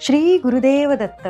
श्री गुरुदेव दत्त.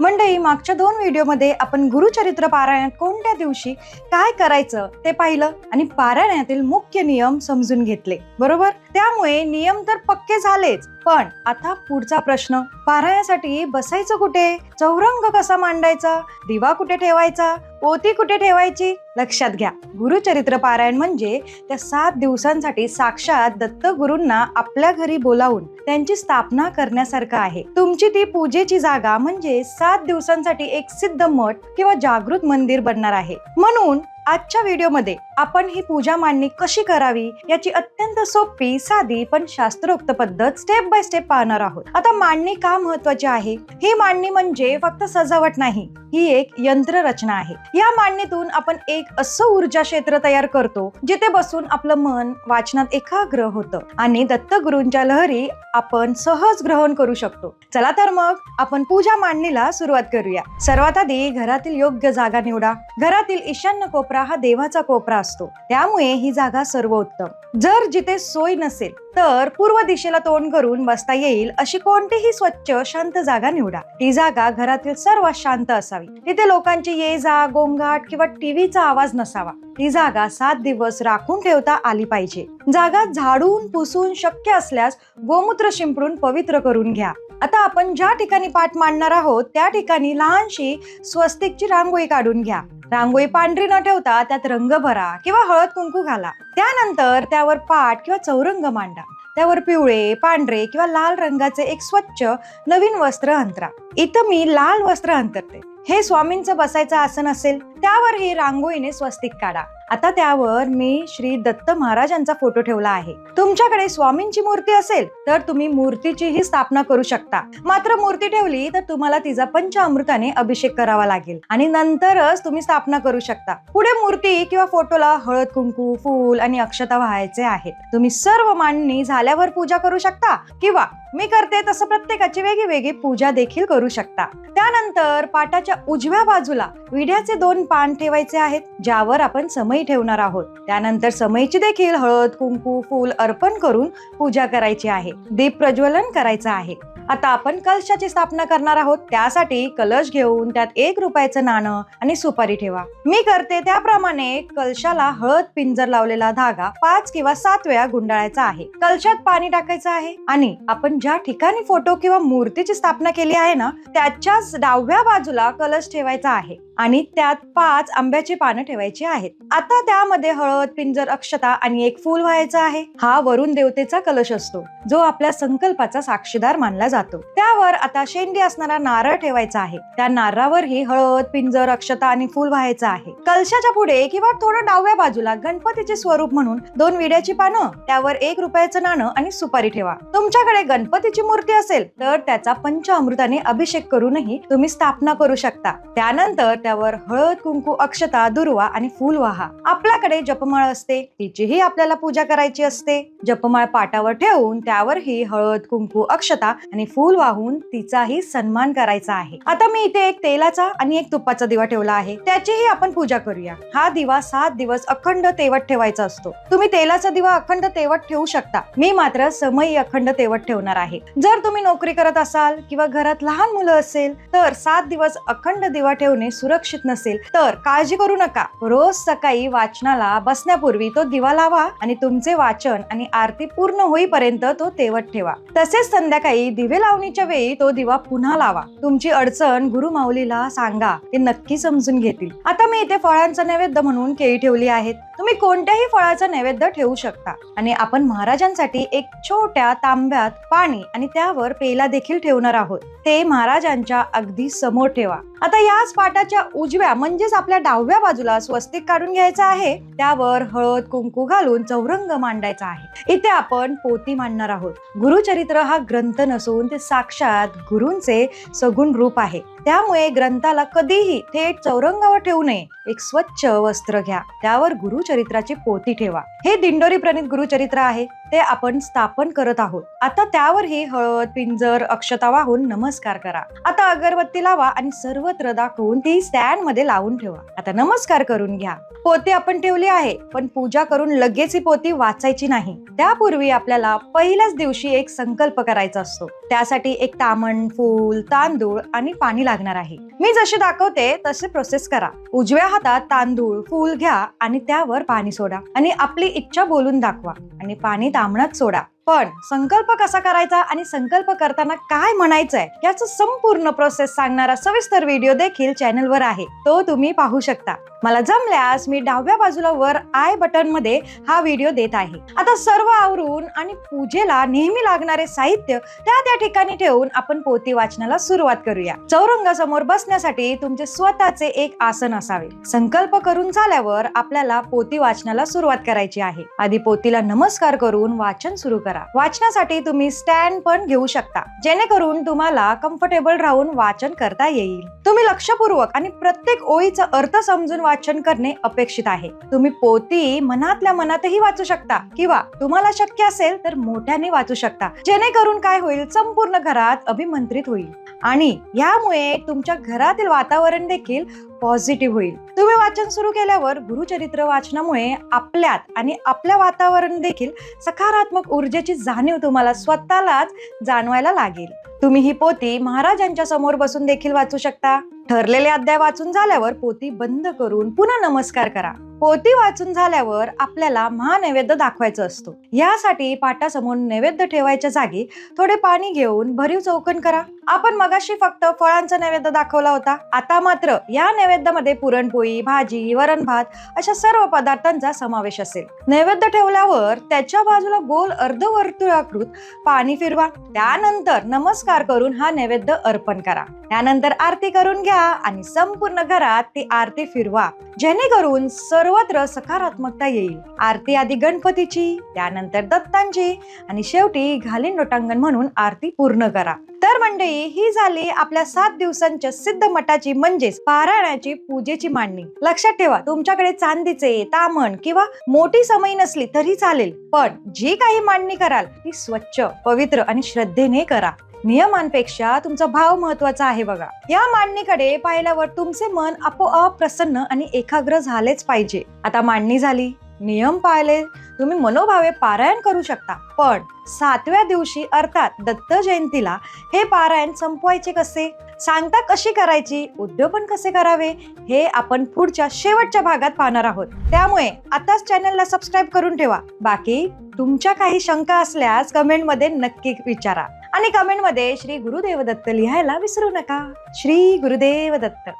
मंडळी मागच्या दोन व्हिडिओमध्ये आपण गुरुचरित्र पारायणात कोणत्या दिवशी काय करायचं ते पाहिलं आणि पारायणातील मुख्य नियम समजून घेतले बरोबर? त्यामुळे नियम तर पक्के झालेच पण आता पुढचा प्रश्न पारायणासाठी बसायचं कुठे? चौरंग कसा मांडायचा? दिवा कुठे ठेवायचा? पोती कुठे ठेवायची? लक्षात घ्या. गुरुचरित्र पारायण म्हणजे त्या सात दिवसांसाठी साक्षात दत्त गुरूंना आपल्या घरी बोलावून त्यांची स्थापना करण्यासारखं आहे. तुमची ती पूजेची जागा म्हणजे सात दिवसांसाठी एक सिद्ध मठ किंवा जागृत मंदिर बनणार आहे. म्हणून आजच्या व्हिडिओमध्ये आपण ही पूजा मांडणी कशी करावी याची अत्यंत सोपी साधी पण शास्त्रोक्त पद्धत स्टेप बाय स्टेप पाहणार आहोत. आता मांडणी का महत्वाची आहे? ही मांडणी म्हणजे फक्त सजावट नाही ही एक यंत्र रचना आहे. या मांडणीतून आपण एक असं ऊर्जा क्षेत्र तयार करतो जिथे बसून आपलं मन वाचनात एकाग्र होतं आणि दत्तगुरूंच्या लहरी आपण सहज ग्रहण करू शकतो. चला तर मग आपण पूजा मांडणीला सुरुवात करूया. सर्वात आधी घरातील योग्य जागा निवडा. घरातील ईशान्य कोपरा हा देवाचा कोपरा असतो. त्यामुळे ही जागा सर्वोत्तम. जर जिथे सोय नसेल तर पूर्व दिशेला तोंड करून बसता येईल अशी कोणतीही स्वच्छ शांत जागा निवडा. ही जागा घरातील सर्वात शांत असावी. तिथे लोकांची ये जा गोंगाट किंवा टीव्हीचा आवाज नसावा. ही जागा सात दिवस राखून ठेवता आली पाहिजे. जागा झाडून पुसून शक्य असल्यास गोमूत्र शिंपडून पवित्र करून घ्या. आता आपण ज्या ठिकाणी पाठ मांडणार आहोत त्या ठिकाणी लहानशी स्वस्तिकची रांगोळी काढून घ्या. रांगोळी पांढरी न ठेवता त्यात रंग भरा किंवा हळद कुंकू घाला. त्यानंतर त्यावर पाठ किंवा चौरंग मांडा. त्यावर पिवळे पांढरे किंवा लाल रंगाचे एक स्वच्छ नवीन वस्त्र अंतरा. इथं मी लाल वस्त्र अंतरते. हे स्वामींचं बसायचं आसन असेल? त्यावर ही रांगोळीने स्वस्तिक काढा. आता त्यावर मी श्री दत्त महाराजांचा फोटो ठेवला आहे. तुमच्याकडे स्वामींची मूर्ती असेल तर तुम्ही मूर्तीचीही स्थापना करू शकता. मात्र मूर्ती ठेवली तर तुम्हाला तिचा पंचामृताने अभिषेक करावा लागेल. आणि नंतरच तुम्ही स्थापना करू शकता. पुढे मूर्ती किंवा फोटोला हळद कुंकू फूल आणि अक्षता व्हायचे आहेत. तुम्ही सर्व मांडणी झाल्यावर पूजा करू शकता किंवा मी करते तसं प्रत्येकाची वेगळी वेगळी पूजा देखील करू शकता. त्यानंतर पाटाच्या उजव्या बाजूला विड्याचे दोन पान ठेवायचे आहेत ज्यावर आपण समई ठेवणार आहोत. त्यानंतर समईची देखील हळद कुंकू फूल अर्पण करून पूजा करायची आहे. दीप प्रज्वलन करायचं आहे. आता आपण कलशाची स्थापना करणार आहोत. त्यासाठी कलश घेऊन त्यात एक रुपयाचं नाणं आणि सुपारी ठेवा. मी करते त्याप्रमाणे कलशाला हळद पिंजर लावलेला धागा पाच किंवा सात वेळा गुंडाळायचा आहे. कलशात पाणी टाकायचं आहे आणि आपण ज्या ठिकाणी फोटो किंवा मूर्तीची स्थापना केली आहे ना त्याच्याच डाव्या बाजूला कलश ठेवायचा आहे. आणि त्यात पाच आंब्याची पानं ठेवायची आहेत. आता त्यामध्ये हळद पिंजर अक्षता आणि एक फूल व्हायचं आहे. हा वरुण देवतेचा कलश असतो जो आपल्या संकल्पाचा साक्षीदार मानला जातो. त्यावर आता शेंडी असणारा नारळ ठेवायचा आहे. त्या नारळावरही हळद पिंजर अक्षता आणि फूल व्हायचं आहे. कलशाच्या पुढे किंवा थोडं डाव्या बाजूला गणपतीचे स्वरूप म्हणून दोन विड्याची पानं त्यावर एक रुपयाचं नाणं आणि सुपारी ठेवा. तुमच्याकडे गणपतीची मूर्ती असेल तर त्याचा पंच अमृताने अभिषेक करूनही तुम्ही स्थापना करू शकता. त्यानंतर त्यावर हळद कुंकू अक्षता दुर्वा आणि फूल वाहा. आपल्याकडे जपमाळ असते तिचीही आपल्याला पूजा करायची असते. जपमाळ पाटावर ठेवून त्यावरही हळद कुंकू अक्षता आणि फूल वाहून तिचाही सन्मान करायचा आहे. आता मी इथे एक तेलाचा आणि एक तुपाचा दिवा ठेवला आहे. त्याचीही आपण पूजा करूया. हा दिवा सात दिवस अखंड तेवट ठेवायचा असतो. तुम्ही तेलाचा दिवा अखंड तेवट ठेवू शकता. मी मात्र समयी अखंड तेवट ठेवणार आहे. जर तुम्ही नोकरी करत असाल किंवा घरात लहान मुलं असेल तर सात दिवस अखंड दिवा ठेवणे सुरक्षित नसेल तर काळजी करू नका. रोज सकाळी वाचनाला बसण्यापूर्वी तो दिवा लावा आणि तुमचे वाचन आणि आरती पूर्ण होईपर्यंत तो तेवत ठेवा. तसेच संध्याकाळी दिवे लावणीच्या वेळी तो दिवा पुन्हा लावा. तुमची अडचण गुरु माऊलीला सांगा ते नक्की समजून घेतील. आता मी इथे फळांचा नैवेद्य म्हणून केळी ठेवली आहेत. तुम्ही कोणत्याही फळाचा नैवेद्य ठेवू शकता. आणि आपण महाराजांसाठी एक छोट्या तांब्यात पाणी आणि त्यावर पेला देखील ठेवणार आहोत. ते महाराजांच्या अगदी समोर ठेवा. आता याच पाटाच्या उजव्या म्हणजेच आपल्या डाव्या बाजूला स्वस्तिक काढून घ्यायचं आहे. त्यावर हळद कुंकू घालून चौरंग मांडायचा आहे. इथे आपण पोती मांडणार आहोत. गुरुचरित्र हा ग्रंथ नसून ते साक्षात गुरूंचे सगुण रूप आहे. त्यामुळे ग्रंथाला कधीही थेट चौरंगावर ठेवू नये. एक स्वच्छ वस्त्र घ्या. त्यावर गुरुचरित्राची पोती ठेवा. हे दिंडोरी प्रणित गुरुचरित्र आहे. ते आपण स्थापन करत आहोत. आता त्यावरही हळद पिंजर अक्षता वाहून नमस्कार करा. आता अगरबत्ती लावा आणि सर्वत्र दाखवून ती स्टँडमध्ये लावून ठेवा. आता नमस्कार करून घ्या. पोती आपण ठेवली आहे पण पूजा करून लगेच ही पोती वाचायची नाही. त्यापूर्वी आपल्याला पहिल्याच दिवशी एक संकल्प करायचा असतो. त्यासाठी एक तामण फूल तांदूळ आणि पाणी लागणार आहे. मी जसे दाखवते तसे प्रोसेस करा. उजव्या हातात तांदूळ फूल घ्या आणि त्यावर पाणी सोडा. आणि आपली इच्छा बोलून दाखवा. आणि पाणी दामणात सोडा. पण संकल्प कसा करायचा आणि संकल्प करताना काय म्हणायचंय याचं संपूर्ण प्रोसेस सांगणारा सविस्तर व्हिडिओ देखील चॅनलवर आहे. तो तुम्ही पाहू शकता. मला जमल्यास मी डाव्या बाजूला वर आय बटनमध्ये हा व्हिडिओ देत आहे. आता सर्व आवरून आणि पूजेला नेहमी लागणारे साहित्य त्या त्या ठिकाणी ठेवून आपण पोती वाचनाला सुरुवात करूया. चौरंगासमोर बसण्यासाठी तुमचे स्वतःचे एक आसन असावे. संकल्प करून झाल्यावर आपल्याला पोती वाचनाला सुरुवात करायची आहे. आधी पोतीला नमस्कार करून वाचन सुरू करा. वाचनासाठी तुम्ही स्टँड पण घेऊ शकता. जेणेकरून तुम्हाला कम्फर्टेबल राहून वाचन करता येईल. तुम्ही लक्षपूर्वक आणि प्रत्येक ओळीचा अर्थ समजून वाचन करणे अपेक्षित आहे. तुम्ही पोती मनातल्या मनातही वाचू शकता किंवा तुम्हाला शक्य असेल तर मोठ्याने वाचू शकता. जेणेकरून काय होईल? संपूर्ण घरात अभिमंत्रित होईल. आणि यामुळे तुमच्या घरातील वातावरण देखील पॉझिटिव्ह होईल. तुम्ही वाचन सुरू केल्यावर गुरुचरित्र वाचनामुळे आपल्यात आणि आपल्या वातावरण देखील सकारात्मक ऊर्जेची जाणीव तुम्हाला स्वतःलाच जाणवायला लागेल. तुम्ही ही पोती महाराजांच्या समोर बसून देखील वाचू शकता. ठरलेले अध्याय वाचून झाल्यावर पोती बंद करून पुन्हा नमस्कार करा. पोती वाचून झाल्यावर आपल्याला महानैवेद्य दाखवायचा असतो. यासाठी पाटासमोर नैवेद्य ठेवायच्या जागी थोडे पाणी घेऊन भरीव चौकन करा. आपण मगाशी फक्त फळांचा नैवेद्य दाखवला होता. आता मात्र या नैवेद्यामध्ये पुरणपोळी भाजी वरण भात अशा सर्व पदार्थांचा समावेश असेल. नैवेद्य ठेवल्यावर त्याच्या बाजूला गोल अर्धवर्तुळाकृत पाणी फिरवा. त्यानंतर नमस्कार करून हा नैवेद्य अर्पण करा. त्यानंतर आरती करून घ्या. आणि संपूर्ण घरात ती आरती फिरवा. जेणेकरून सर्वत्र सकारात्मकता येईल. आरती आधी गणपतीची त्यानंतर दत्तांची आणि शेवटी घालीन लोटांगण म्हणून आरती पूर्ण करा. तर मंडळी ही झाली आपल्या सात दिवसांच्या सिद्ध मठाची म्हणजेच पारायणाची पूजेची मांडणी. लक्षात ठेवा तुमच्याकडे चांदीचे तामण किंवा मोठी समय नसली तरी चालेल. पण जी काही मांडणी कराल ती स्वच्छ पवित्र आणि श्रद्धेने करा. नियमांपेक्षा तुमचा भाव महत्त्वाचा आहे बघा. या मांडणीकडे पाहिल्यावर तुमचे मन आपोआप प्रसन्न आणि एकाग्र झालेच पाहिजे. आता मांडणी झाली. नियम पाळले. तुम्ही मनोभावे पारायण करू शकता. पण सातव्या दिवशी अर्थात दत्त जयंतीला हे पारायण संपवायचे कसे? सांगता कशी करायची? उद्योपन कसे करावे? हे आपण पुढच्या शेवटच्या भागात पाहणार आहोत. त्यामुळे आताच चॅनलला सबस्क्राईब करून ठेवा. बाकी तुमच्या काही शंका असल्यास कमेंटमध्ये नक्की विचारा. आणि कमेंटमध्ये श्री गुरुदेव दत्त लिहायला विसरू नका. श्री गुरुदेव दत्त